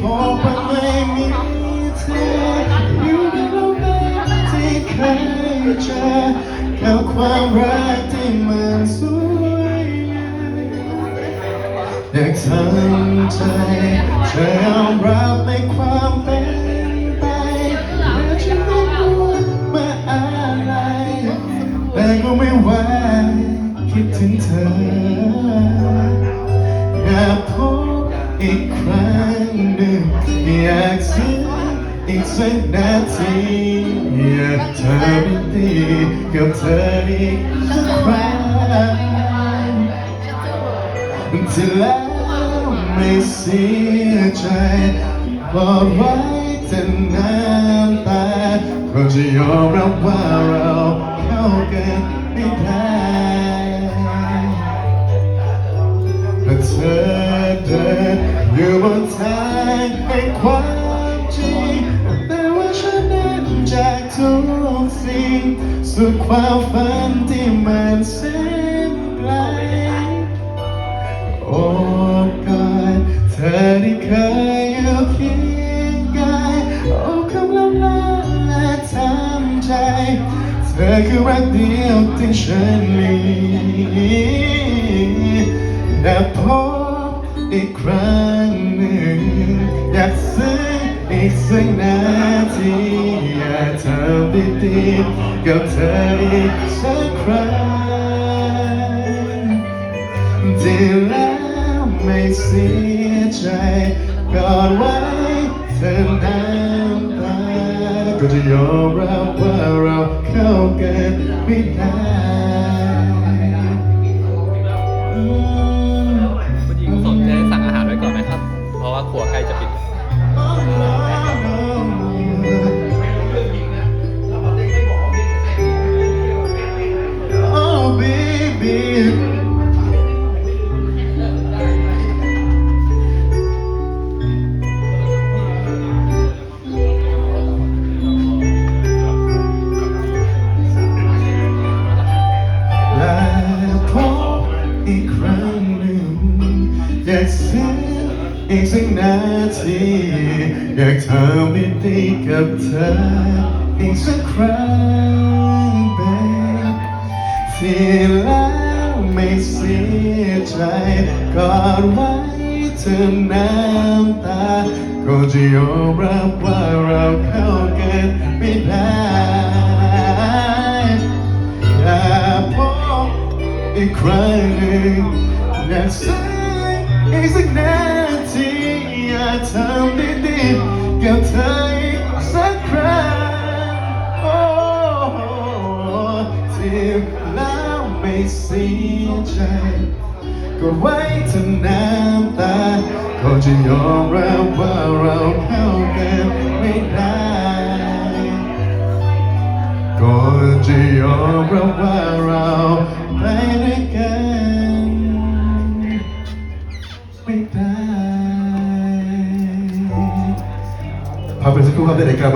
พบว่าไม่มีเธออยู่ในโลกนั้นที่เคยเจอกับความรักที่มันสวยงามอยากทำใจเธอยอมรับในความเป็นไปและฉันไม่พูดมาอะไรแต่ก็ไม่ไหวคิดถึงเธอ รั้งหนึ่งอยากซื้ออีกสักนาทีอยากเธอไม่ดีกับเธออีกสักครั้งที่แล้วไม่เสียใจปลอดไว้แต่น้ำตาก็จะยอมรับว่าเราเข้ากันไม่ได้และเธอเดิน อยู่บนทางแห่งความจริงแต่ว่าฉันเดินจากทุกสิ่งสู่ความฝันที่มันแสนไกลโอ้กายเธอที่เคยอยู่เคียงกายโอ้คำลำลาและทำใจ เธอคือรักเดียวที่ฉันมีอยากพบอีกครั้ง อีกสักนาทีอยากทำดีๆกับเธออีกสักครั้งที่แล้วไม่เสียใจกอดไว้เธอน้ำตาก็จะยอมรับว่าเราเข้ากันไม่ได้ อีกครั้งหนึ่งอยากซื้ออีกสักนาทีอยากทำไม่ดีกับเธออีกสักครั้ง babe ที่แล้วไม่เสียใจกอดไว้เธอน้ำตาก็จะยอมรับว่าเราเข้ากันไม่ได้ อีกครั้งหนึ่งอยากสักอีกสักนาทีอยากทำดีๆกับเธออีกสักครั้งโอ้ที่แล้วไม่เสียใจก็ไว้เธอน้ำตาก็จะยอมรับ ก็จะยอมรับว่าเราไปด้วยกันไม่ได้พาไปสักครู่ครับในรายการ